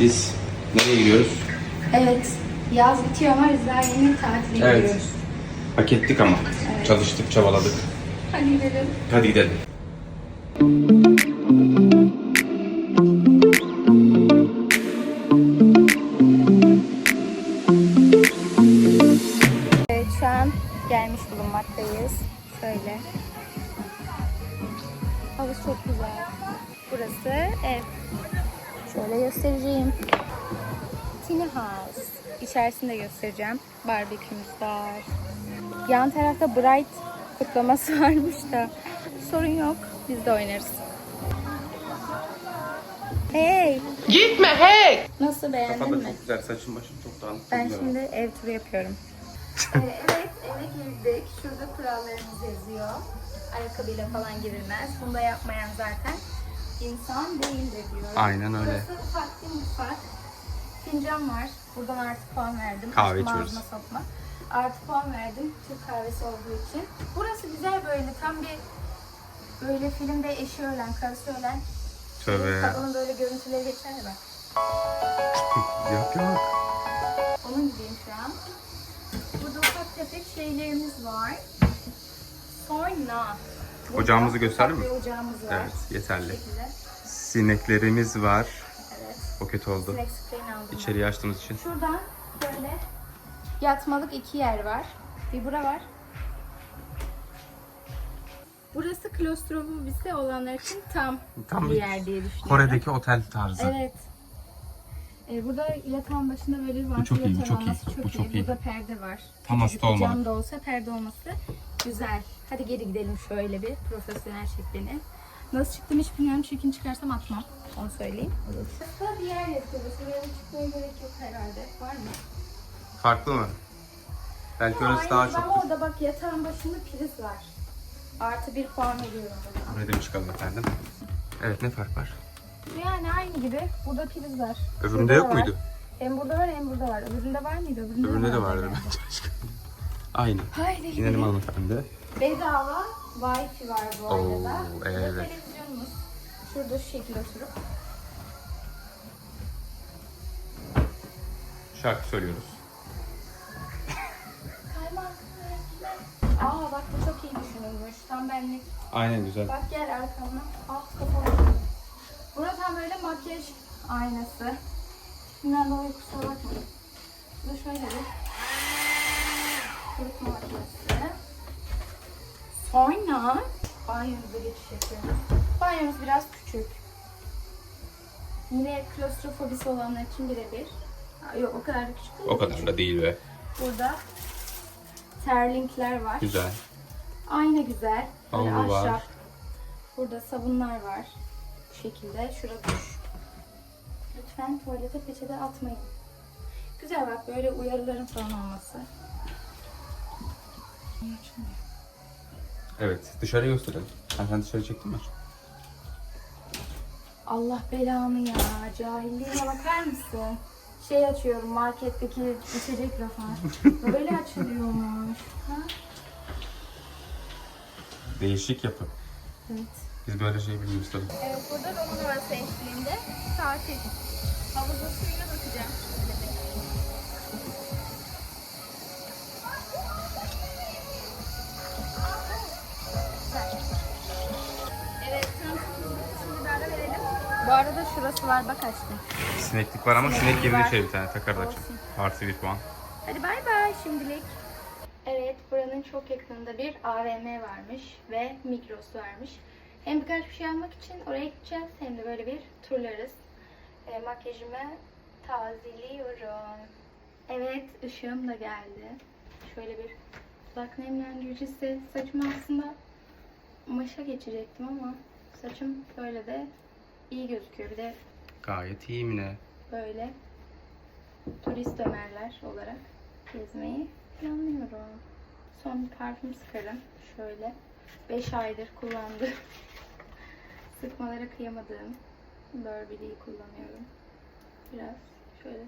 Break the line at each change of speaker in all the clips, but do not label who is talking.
Biz nereye gidiyoruz?
Evet. Yaz bitiyor ama daha yeni tatile
Evet.
gidiyoruz.
Hak ettik ama.
Evet.
Çalıştık, çabaladık.
Hadi gidelim.
Hadi gidelim.
İçerisini de göstereceğim. Barbekümüz var. Yan tarafta Bright kutlaması varmış da sorun yok. Biz de oynarız. Hey!
Gitme hey!
Nasıl beğendin
Kafa da
mi?
çok güzel, saçın başın çok dağınık. çok
Ben
güzel.
şimdi ev turu yapıyorum. Ee, evet, eve girdik. Şurada kurallarımız yazıyor. Ayakkabıyla falan girilmez. Bunu da yapmayan zaten insan değildir diyor.
Aynen öyle.
Burası ufak bir mutfak. Fincan var. Buradan artı puan verdim.
Kahve
Açma
içiyoruz.
sokma. Artı puan verdim. Türk kahvesi olduğu için. Burası güzel böyle tam bir böyle filmde eşi ölen, karısı ölen
Tövbe.
kadının böyle görüntüleri geçer ya.
Yok yok.
Onun gibiyim şu an. Burada ufak tefek şeylerimiz var. Sonra
Ocağımızı gösterdi mi?
ocağımız var.
Evet, yeterli. Sineklerimiz var. O kötü oldu.
Aldım.
İçeriye açtığımız için.
Şuradan böyle yatmalık iki yer var. Bir bura var. Burası klostrofobisi olanlar için tam,
Tam
bir
bir
yer diye düşünüyorum.
Kore'deki otel tarzı.
Evet. Ee, burada yatağın başında böyle bir
çok iyi, bu çok iyi,
olması
bu çok iyi.
Burada perde var.
Tam
Küçücük
hasta
bir
olmalı.
Cam da olsa perde olması güzel. Hadi geri gidelim şöyle bir profesyonel beni. Nasıl çıktım hiç bilmiyorum. Çirkin çıkarsam atmam. Onu söyleyeyim. Burada bir yer yapıyoruz. Buraya çıkmaya gerek yok herhalde. Var mı?
Farklı mı? Belki orası daha
Ama
çoktur.
orada bak yatağın başında priz var. Artı bir puan veriyorum.
Buraya da bir çıkalım efendim. Evet ne fark var?
Yani aynı gibi. Burada priz var.
Öbüründe
Burada
yok
var.
muydu?
Hem burada var hem burada var. Öbüründe var mıydı? Öbüründe,
Öbüründe de
vardı
vardır bence. Aynı.
Haydi
İnelim
gidelim.
hanımefendi.
Bedava Wi-Fi var bu
Oo,
arada. Burada
evet.
televizyonumuz. Şurada şu şekilde oturup.
Şarkı söylüyoruz.
Aa bak bu çok iyi düşünülmüş. Tam benlik.
Aynen güzel.
Bak gel arkamdan. Ah kafam. Burada tam böyle makyaj aynası. Bundan dolayı kusura bakmayın. Bu şöyle bir kurutma makinesi. Sonra banyomuza geçiş yapıyoruz. Banyomuz biraz küçük. Yine klostrofobisi olanlar için birebir. Yok o kadar da küçük değil.
O kadar da değil be.
Burada terlinkler var.
Güzel.
Aynı güzel. Böyle
Havlu var.
Burada sabunlar var. Bu şekilde. Şurada duş. Lütfen tuvalete peçete atmayın. Güzel bak böyle uyarıların falan olması. Açılmıyor.
Evet dışarı gösterelim. Sen, sen dışarı çektin mi?
Allah belanı ya. Cahilliğine bakar mısın? Şey açıyorum marketteki içecek rafı. Böyle açılıyormuş. Ha?
Değişik yapı.
Evet.
Biz böyle şey bilmiyoruz tabii.
Evet, burada Havası eşliğinde tatil. Havuzun suyuna bakacağım. Bu arada şurası var, bak açtım.
Sineklik var ama sinek girdi
var.
içeri bir tane takar da
Olsun.
Artı bir puan.
Hadi bay bay şimdilik. Evet, buranın çok yakınında bir AVM varmış ve Migros varmış. Hem birkaç bir şey almak için oraya gideceğiz hem de böyle bir turlarız. E, makyajımı tazeliyorum. Evet, ışığım da geldi. Şöyle bir dudak nemlendiricisi. Saçımı aslında maşa geçecektim ama saçım böyle de iyi gözüküyor. Bir de
Gayet iyi mi ne?
böyle turist Ömerler olarak gezmeyi planlıyorum. Son bir parfüm sıkarım. Şöyle 5 aydır kullandığım sıkmalara kıyamadığım Burberry'yi kullanıyorum. Biraz şöyle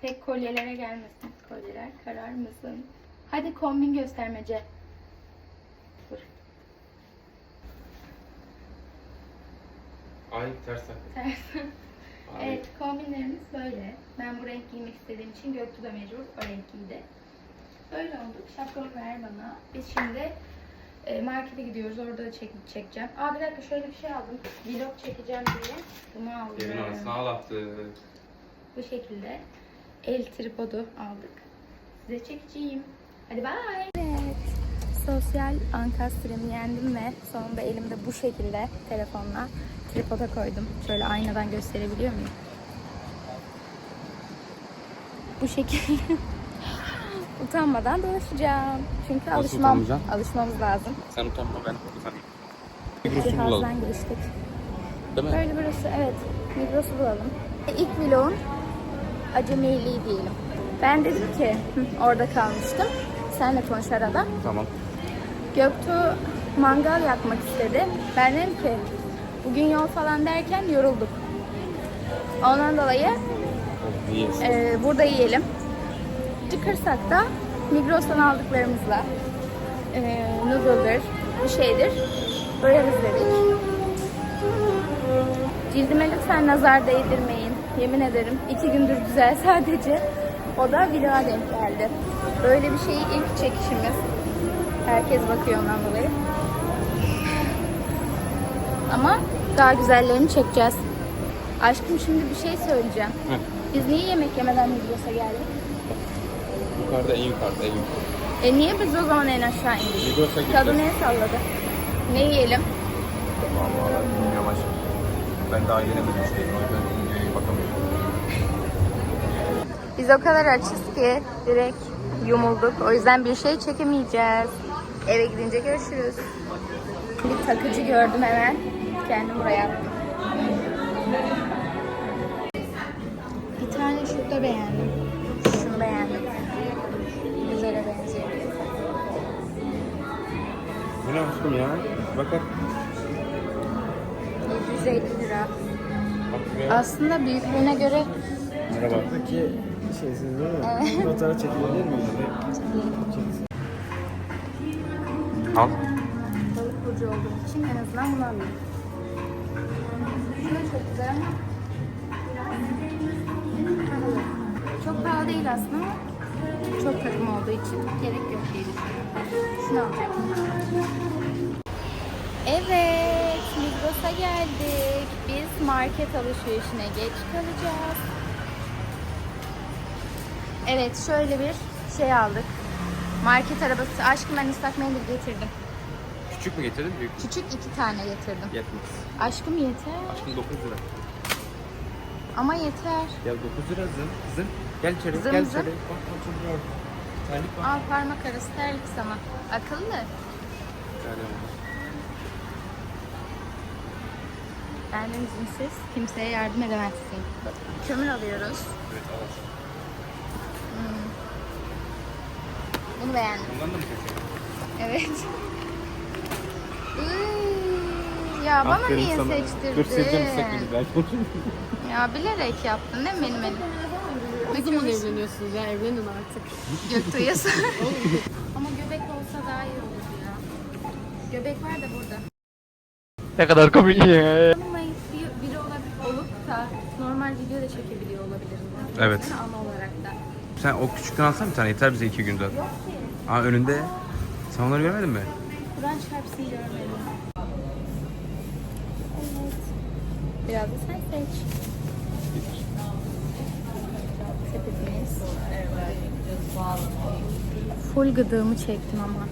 pek kolyelere gelmesin. Kolyeler karar mısın? Hadi kombin göstermece. Dur.
Ay ters tak.
Ters.
Ay.
evet kombinlerimiz böyle. Ben bu renk giymek istediğim için Göktuğ da mecbur o renk giydi. Böyle olduk. Şapkamı ver bana. Biz şimdi e, markete gidiyoruz. Orada çek, çekeceğim. Aa bir dakika şöyle bir şey aldım. Vlog çekeceğim diye. Bunu aldım.
Evin arasına ağlattı.
Bu şekilde el tripodu aldık. Size çekeceğim. Hadi bye. Evet. Sosyal ankastremi yendim ve sonunda elimde bu şekilde telefonla tripoda koydum. Şöyle aynadan gösterebiliyor muyum? Bu şekilde utanmadan dolaşacağım. Çünkü alışmam,
utanmayacaksın?
alışmamız lazım.
Sen utanma ben utanayım. Migros'u bulalım.
Giriştik.
Değil mi?
Böyle burası evet. Migros'u bulalım. İlk vlogun acemiliği diyelim. Ben dedim ki orada kalmıştım. Senle konuş arada.
Tamam.
Göktuğ mangal yakmak istedi. Ben dedim ki bugün yol falan derken yorulduk. Ondan dolayı e, burada yiyelim. Çıkırsak da Migros'tan aldıklarımızla e, noodle'dır, bir şeydir. Doyarız dedik. Cildime lütfen nazar değdirmeyin. Yemin ederim iki gündür güzel sadece. O da vloğa denk geldi. Böyle bir şeyi ilk çekişimiz. Herkes bakıyor ondan dolayı. Ama daha güzellerini çekeceğiz. Aşkım şimdi bir şey söyleyeceğim.
Heh.
Biz niye yemek yemeden Migros'a geldik?
Yukarıda en yukarıda en yukarıda.
E niye biz o zaman en aşağı indik?
Migros'a gittik.
Kadın el salladı. Ne yiyelim?
Vallahi bilmiyorum aşkım. Ben daha yenemedim şeyi. O yüzden bakamıyorum.
Biz o kadar açız ki direkt yumulduk. O yüzden bir şey çekemeyeceğiz. Eve gidince görüşürüz. Bir takıcı gördüm hemen. Kendim buraya attım. Bir tane şurada beğendim. Şunu beğendim. Güzele benziyor.
Bu ne aşkım ya? Bak bak.
750 lira. Aslında büyüklüğüne göre
Merhaba.
Peki şeysiz değil mi? Fotoğraf çekilebilir miyim?
Al.
balık burcu olduğum için en azından bunu alayım. Çok. Pahalı. Değil aslında çok takım olduğu için gerek yok diye düşünüyorum. Şunu. Evet, Migros'a geldik. Biz market alışverişine geç kalacağız. Evet, şöyle bir şey aldık. Market arabası. Aşkım ben ıslak mendil getirdim.
Küçük mü getirdin? Büyük mü?
Küçük iki tane getirdim.
Yetmez.
Aşkım yeter.
Aşkım 9 lira.
Ama yeter.
Ya 9 lira zın. Zın. Gel içeri.
Zın
gel
zın.
içeri. Bak bak. Terlik var.
Al parmak arası terlik sana. Akıllı.
Var.
Benden izinsiz kimseye yardım edemezsin. Kömür alıyoruz.
Evet al aşkım.
Bunu beğendim.
Bundan da mı köşe?
Evet. Iy, ya bana niye seçtirdin?
Dur sileceğim sakın. Ben
Ya bilerek yaptın değil mi benim elim?
Ne zaman evleniyorsunuz ya? Evlenin artık.
Göktuğ'a sor. Ama göbek olsa daha iyi olurdu ya. Göbek var da burada.
Ne kadar komik ya.
Bir, biri olup da normal video da çekebiliyor olabilirim.
Evet.
Ama olarak da.
Sen o küçükten alsana bir tane yeter bize iki günde.
Yok ki.
Aa önünde. Sen onları görmedin mi?
Kur'an çarpsın görmedim. Evet. Biraz da sen seç. Sepetimiz. Full gıdığımı çektim ama.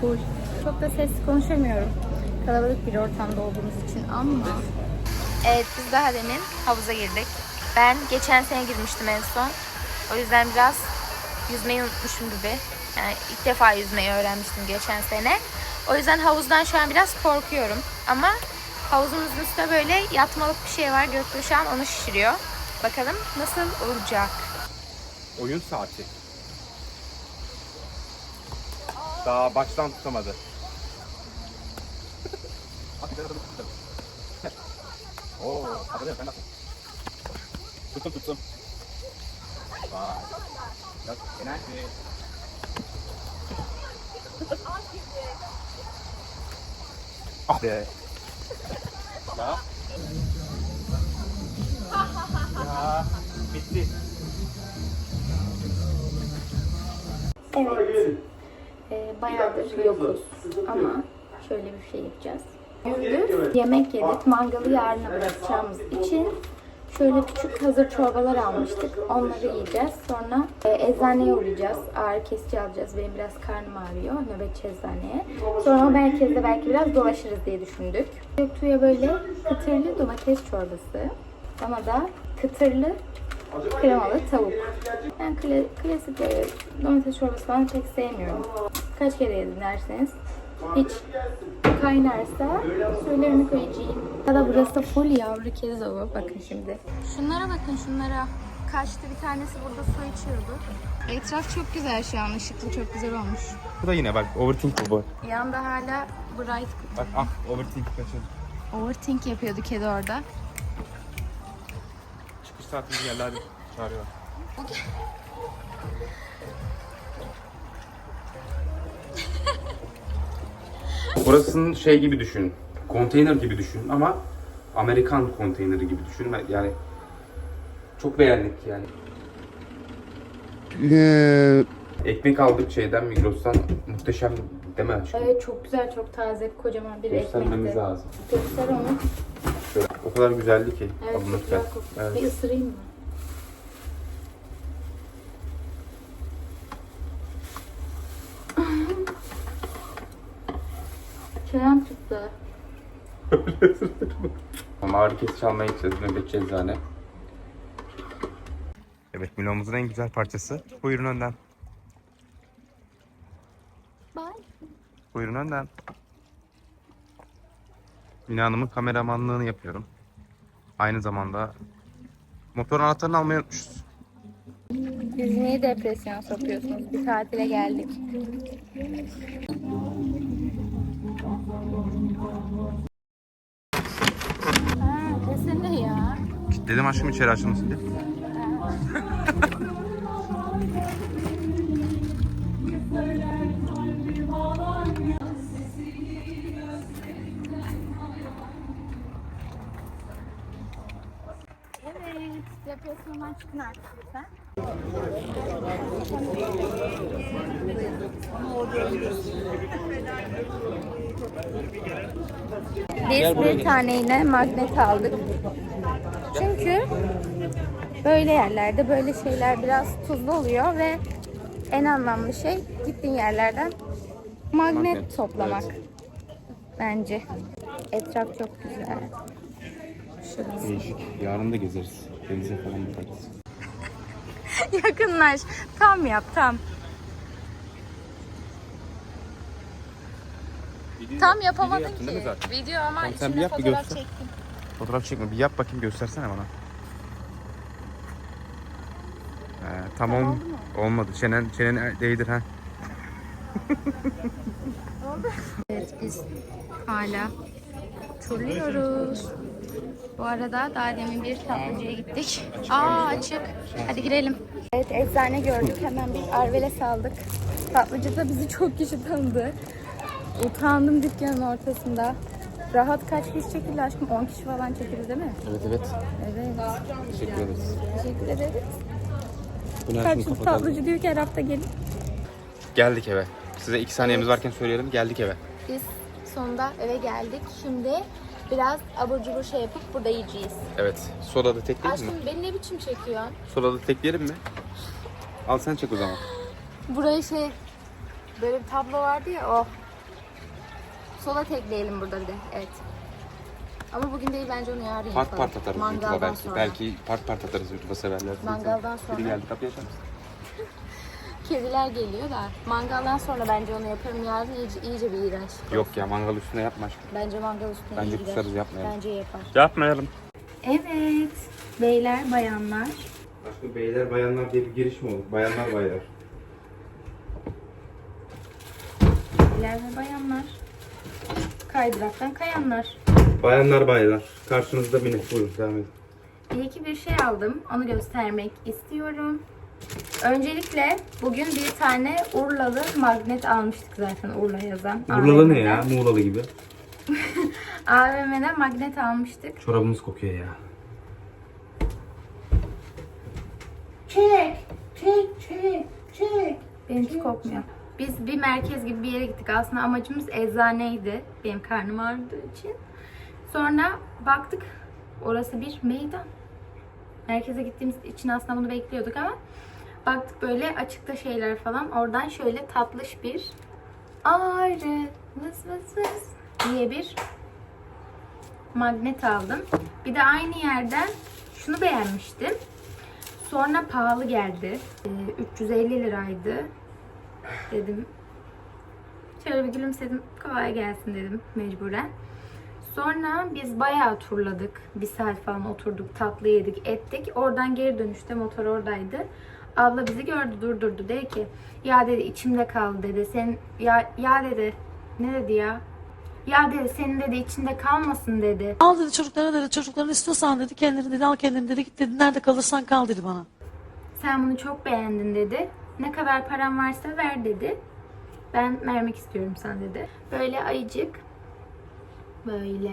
Full. Çok da sesli konuşamıyorum. Kalabalık bir ortamda olduğumuz için ama. Evet biz daha demin havuza girdik. Ben geçen sene girmiştim en son. O yüzden biraz yüzmeyi unutmuşum gibi. Yani ilk defa yüzmeyi öğrenmiştim geçen sene. O yüzden havuzdan şu an biraz korkuyorum. Ama havuzumuzun üstünde böyle yatmalık bir şey var. Göktuğ şu an onu şişiriyor. Bakalım nasıl olacak.
Oyun saati. Daha baştan tutamadı. Oo, ben? Tuttum tuttum. Vay. Yok, enerji. Ah be. Ya.
Bitti.
Evet. Ee, bayağıdır yokuz ama şöyle bir şey yapacağız. Gündüz yemek yedik. Mangalı yarına bırakacağımız için şöyle küçük hazır çorbalar almıştık. Onları yiyeceğiz. Sonra e, eczaneye uğrayacağız. Ağrı kesici alacağız. Benim biraz karnım ağrıyor. Nöbetçi eczaneye. Sonra merkezde belki biraz dolaşırız diye düşündük. Göktuğ'a böyle kıtırlı domates çorbası. Bana da kıtırlı kremalı tavuk. Ben kla- klasik böyle domates çorbası falan pek sevmiyorum. Kaç kere yedim derseniz. Hiç kaynarsa suylarını koyacağım. Ya da burası full yavru kedi dolu. Bakın şimdi. Şunlara bakın şunlara. Kaçtı bir tanesi burada su içiyordu. Etraf çok güzel şu an. ışıklı çok güzel olmuş.
Bu da yine bak overthink bu boy.
Yanda hala bright
Bak ah overthink kaçırdı.
overthink yapıyordu kedi orada.
Çıkış saatimiz geldi hadi. Çağırıyorlar. Burasının şey gibi düşün. Konteyner gibi düşün ama Amerikan konteyneri gibi düşün. Yani çok beğendik yani. Ekmek aldık şeyden Migros'tan. Muhteşem değil mi aşkım?
Evet çok güzel çok taze kocaman bir
Göstermemiz
ekmekti.
lazım.
Göster onu.
Şöyle, o kadar güzeldi ki
Evet çok güzel kokuyor.
Evet.
Bir ısırayım mı? Tuttu.
Ama ağrı kesici almaya gideceğiz nöbetçi eczane. Evet Milo'muzun en güzel parçası. Buyurun önden.
Bye.
Buyurun önden. Mina Hanım'ın kameramanlığını yapıyorum. Aynı zamanda motor anahtarını almayı unutmuşuz.
Siz niye depresyon sokuyorsunuz? Bir tatile geldik.
Dedim aşkım içeri açılmasın diye.
Evet. Biz bir tane yine magnet aldık. Böyle yerlerde böyle şeyler biraz tuzlu oluyor ve en anlamlı şey gittiğin yerlerden magnet,
Magnet,
toplamak. Bence. Etraf çok güzel. Şurası.
Değişik. Yarın da gezeriz. Denize falan bakarız.
Yakınlaş. Tam yap tam. Tam yapamadın
yaptın değil mi
ki. Video ama
Tamam, sen bir yap, bir
fotoğraf
göster.
çektim.
Fotoğraf çekme. Bir yap bakayım göstersene bana. Ee, tam ol- olmadı. Çenen, çenen değdir ha.
Evet biz hala turluyoruz. Bu arada daha demin bir tatlıcıya gittik. Aa açık. Hadi girelim. Evet eczane gördük. Hemen bir arveles aldık. Tatlıcıda bizi çok kişi tanıdı. Utandım dükkanın ortasında. Rahat kaç kişi çekildi aşkım? 10 kişi falan çekildi değil mi?
Evet evet.
Evet.
Teşekkür ederiz.
Teşekkür ederiz.
Bunu şeyi kapatalım.
tatlıcı diyor ki her hafta gelin.
Geldik eve. Size iki saniyemiz varken söyleyelim. Geldik eve.
Biz sonunda eve geldik. Şimdi biraz abur cubur şey yapıp burada yiyeceğiz.
Evet. Soda da tekleyelim mi?
Aşkım beni ne biçim çekiyorsun?
Soda da tekleyelim mi? Al sen çek o zaman.
Buraya şey böyle bir tablo vardı ya o. Sola tekleyelim burada bir de. Evet. Ama bugün değil bence onu yarın
Part
yapalım.
part atarız YouTube'a
Mangaldan
belki.
sonra.
Belki part part atarız YouTube'a severler.
Mangaldan sonra.
Biri geldi kapıyı açar mısın?
Kediler geliyor da mangaldan sonra bence onu yaparım. Yarın iyice, iyice bir iğrenç.
Yok ya mangal üstüne yapma aşkım.
Bence mangal üstüne
Bence
iyi gider.
kusarız, yapmayalım.
Bence yapar.
Yapmayalım.
Evet. Beyler, bayanlar.
Aşkım beyler bayanlar diye bir giriş mi olur? Bayanlar baylar.
Beyler ve bayanlar. Kaydıraktan kayanlar.
Bayanlar baylar. Karşınızda Mine. Buyurun devam edin.
İyi ki bir şey aldım. Onu göstermek istiyorum. Öncelikle bugün bir tane Urlalı magnet almıştık zaten Urla yazan.
Urlalı ne
AVM'den.
ya? Muğlalı gibi.
AVM'de magnet almıştık.
Çorabımız kokuyor ya.
Çek, çek, çek, çek. Benimki kokmuyor. Biz bir merkez gibi bir yere gittik. Aslında amacımız eczaneydi. Benim karnım ağrıdığı için. Sonra baktık orası bir meydan. Merkeze gittiğimiz için aslında bunu bekliyorduk ama baktık böyle açıkta şeyler falan. Oradan şöyle tatlış bir ağrı vız vız vız diye bir magnet aldım. Bir de aynı yerden şunu beğenmiştim. Sonra pahalı geldi. Ee, 350 liraydı. Dedim. Şöyle bir gülümsedim. Kolay gelsin dedim mecburen. Sonra biz bayağı turladık. Bir saat falan oturduk, tatlı yedik, ettik. Oradan geri dönüşte motor oradaydı. Abla bizi gördü, durdurdu. Dedi ki, ya dedi içimde kaldı dedi. Sen ya ya dedi. Ne dedi ya? Ya dedi senin dedi içinde kalmasın dedi.
Al dedi çocuklara dedi çocuklarını istiyorsan dedi kendini dedi al kendini dedi git dedi nerede kalırsan kal dedi bana.
Sen bunu çok beğendin dedi. Ne kadar param varsa ver dedi. Ben vermek istiyorum sana dedi. Böyle ayıcık. Böyle.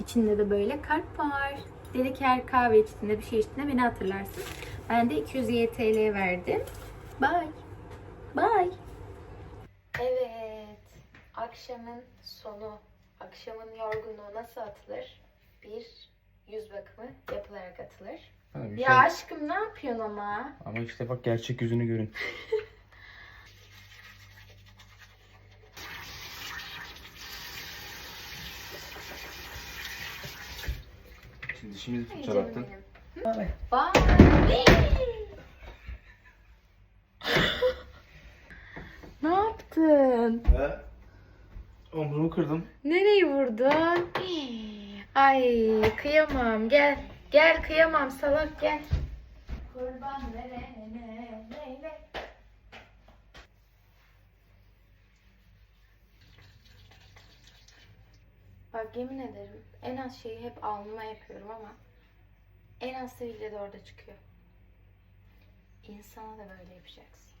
İçinde de böyle kalp var. Dedi ki her kahve içtiğinde bir şey içtiğinde beni hatırlarsın. Ben de 200 YTL verdim. Bye. Bye. Evet. Akşamın sonu. Akşamın yorgunluğu nasıl atılır? Bir yüz bakımı yapılarak atılır. Ya aşkım ne yapıyorsun ama?
Ama işte bak gerçek yüzünü görün. Şimdi dişimizi fırçalattın.
benim. Bye. ne yaptın?
He? Omzumu kırdım.
Nereyi vurdun? Ay kıyamam gel. Gel kıyamam salak gel. Kurban verene Bak yemin ederim en az şeyi hep alnıma yapıyorum ama en az sivilce de orada çıkıyor. İnsana da böyle yapacaksın.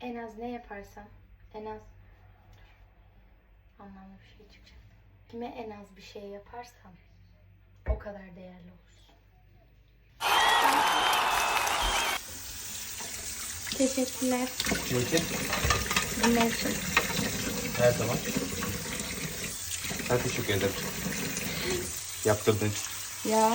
En az ne yaparsan en az anlamlı bir şey çıkacak. Kime en az bir şey yaparsam o kadar değerli olursun. Teşekkürler.
Peki.
Bunlar için.
Her zaman. Ben teşekkür ederim. Yaptırdın.
Ya